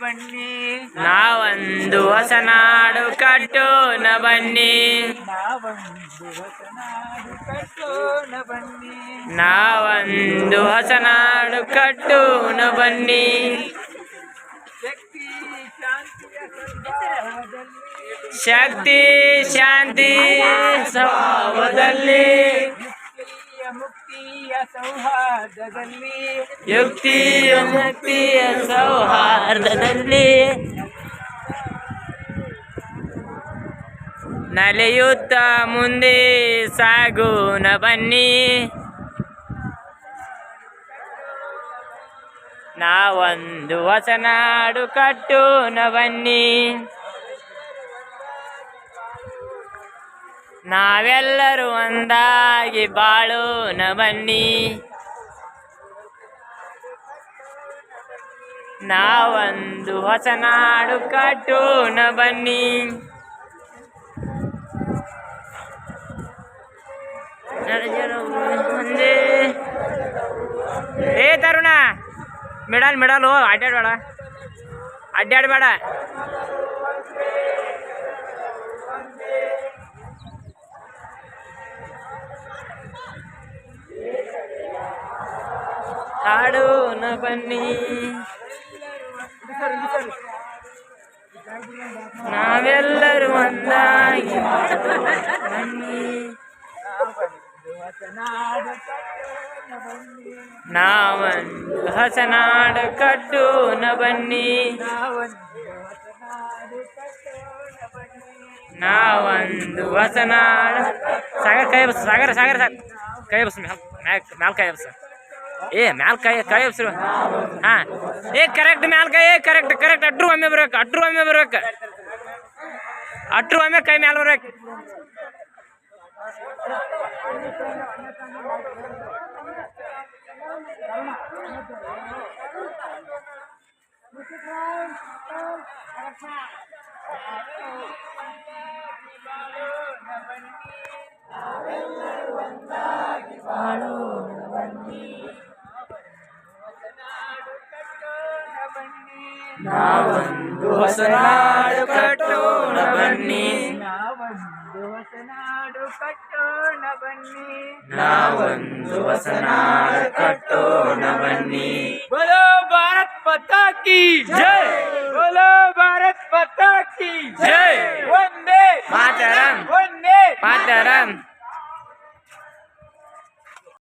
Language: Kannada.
ಬನ್ನಿ. ನಾವೊಂದು ಹೊಸನಾಡು ಕಟ್ಟೋಣ ಬನ್ನಿ. ನಾವೊಂದು ಹೊಸನಾಡು ಕಟ್ಟೋಣ ಬನ್ನಿ. ನಾವೊಂದು ಹೊಸನಾಡು ಕಟ್ಟೋಣ ಬನ್ನಿ. ಶಕ್ತಿ ಶಾಂತಿಯ ಸ್ವಭಾವದಲ್ಲಿ. ಶಕ್ತಿ ಶಾಂತಿ ಸ್ವಭಾವದಲ್ಲಿ. ಮುಕ್ತಿಯ ಸೌಹಾರ್ದದಲ್ಲಿ. ಯುಕ್ತಿಯ ಮುಕ್ತಿಯ ಸೌಹಾರ್ದದಲ್ಲಿ. ನಲೆಯುತ್ತ ಮುಂದೆ ಸಾಗೋಣ ಬನ್ನಿ. ನಾವೊಂದು ಹೊಸನಾಡು ಕಟ್ಟೋಣ ಬನ್ನಿ. ನಾವೆಲ್ಲರೂ ಒಂದಾಗಿ ಬಾಳೋಣ ಬನ್ನಿ. ನಾವೊಂದು ಹೊಸನಾಡು ಕಟ್ಟೋಣ ಬನ್ನಿ. ಒಂದೇ ಏ ತರುಣ, ಮೆಡಲ್, ಮಿಡಲು ಅಡ್ಡಾಡ್ಬೇಡ. ಅಡ್ಡಾಡ್ಬೇಡ. ಹಾಡೋಣ ಬನ್ನಿ. ನಾವೆಲ್ಲರೂ ಒಂದಾಗಿ ಬನ್ನಿ. ನಾವೊಂದು ಹಸನಾಡ ಕಟ್ಟೋಣ ಬನ್ನಿ. ನಾವೊಂದು ನಾವೊಂದು ಸಾಗರ ಕೈ ಬಸ್ ಸಾಗರ ಸಾಗರ. ಸಾಕು ಕೈ ಬಸ್ ಮ್ಯಾಲ್ ಮ್ಯಾಲ್ ಕೈ ಬಸ್ ಏ, ಮ್ಯಾಲ್ ಕೈ ಕೈ ಬಸ್ರು ಹಾ. ಏ ಕರೆಕ್ಟ್ ಮ್ಯಾಲ್ ಕೈ ಏ ಕರೆಕ್ಟ್ ಕರೆಕ್ಟ್ ಅಟ್ರು ಒಮ್ಮೆ ಬರ್ಬೇಕು ಅಟ್ರು ಒಮ್ಮೆ ಬರ್ಬೇಕು. ಅಟ್ರು ಒಮ್ಮೆ ಕೈ ಮ್ಯಾಲ್ ಬರ್ಬೇಕು. ನಾವೊಂದು ಹೊಸನಾಡು ಕಟ್ಟೋಣ ಬನ್ನಿ ನಾವೊಂದು ಹೊಸನಾಡು ಕಟ್ಟೋಣ ಬನ್ನಿ ನಾವೊಂದು ಹೊಸನಾಡು ಕಟ್ಟೋಣ ಬನ್ನಿ ಬಲೋ ಭಾರತ್ ಪತಾ ಕಿ ಜೈ ಬಲೋ ಭಾರತ್ ಪತಾ ಕಿ ಜೈ ಒಂದೇ ಮಾತರಂ ಒಂದೇ ಮಾತರಂ